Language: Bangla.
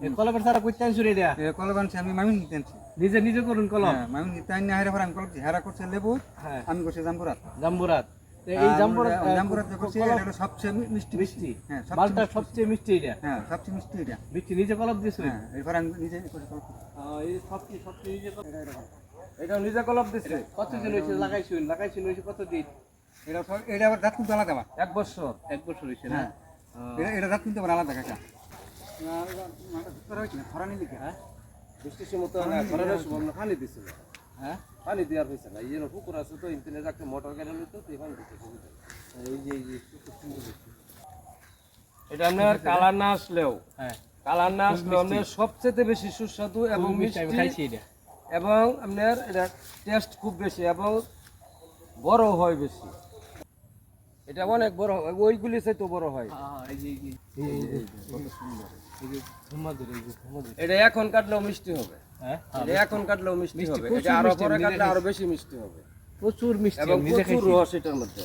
এই কলমের সারা কইতে এটা কলম আনছি আমি মামিন নিতে আনছি নিজে নিজে করুন কলম। হ্যাঁ মামিন নিতে আনি হেরা পরে আমি কলম হেরা করছে লেবু হ্যাঁ। আমি করছি জাম্বুরাত। জাম্বুরাত। এই জাম্বুরাত আহ, জাম্বুরাত করছি এটা সবচেয়ে মিষ্টি মিষ্টি। হ্যাঁ মালটা সবচেয়ে মিষ্টি এটা। হ্যাঁ সবচেয়ে মিষ্টি এটা। মিষ্টি নিজে দিয়েছেন হ্যাঁ এরপর আমি নিজে কলম। এই সবচেয়ে সবচেয়ে নিজে কলম এটা নিজে কলম দিছে? কতদিন হয়েছে লাগাইছুন লাগাইছুন হয়েছে কতদিন এটা সব- এটা আবার দাঁত কিন্তু আলাদা এক বছর। এক বছর হয়েছে না? হ্যাঁ। এটা এটা দাঁত কিন্তু আলাদা কাকা। বৃষ্টির সময় না খরার সময় আমরা পানি দিছিল হ্যাঁ পানি দেওয়ার হয়েছে না এই জন্য পুকুর আছে তো ইন্টারনেট একটা মোটর গেলে তো তুই পানি দিতে সুবিধা এই যে এই যে খুব সুন্দর হয়েছে। এটা আপনার কালার না আসলেও হ্যাঁ। কালার না আসলেও আপনার সবচেয়ে বেশি সুস্বাদু এবং মিষ্টি খাইছি এটা। এবং আপনার এটা টেস্ট খুব বেশি এবং বড় হয় বেশি। এটা অনেক বড় হয় ওইগুলি তো বড় হয়। এটা এখন কাটলেও মিষ্টি হবে। হ্যাঁ? এখন কাটলেও মিষ্টি মিষ্টি, হবে। এটা আরও পরে কাটলে আরও বেশি মিষ্টি হবে। প্রচুর মিষ্টি এবং প্রচুর রস এটার মধ্যে।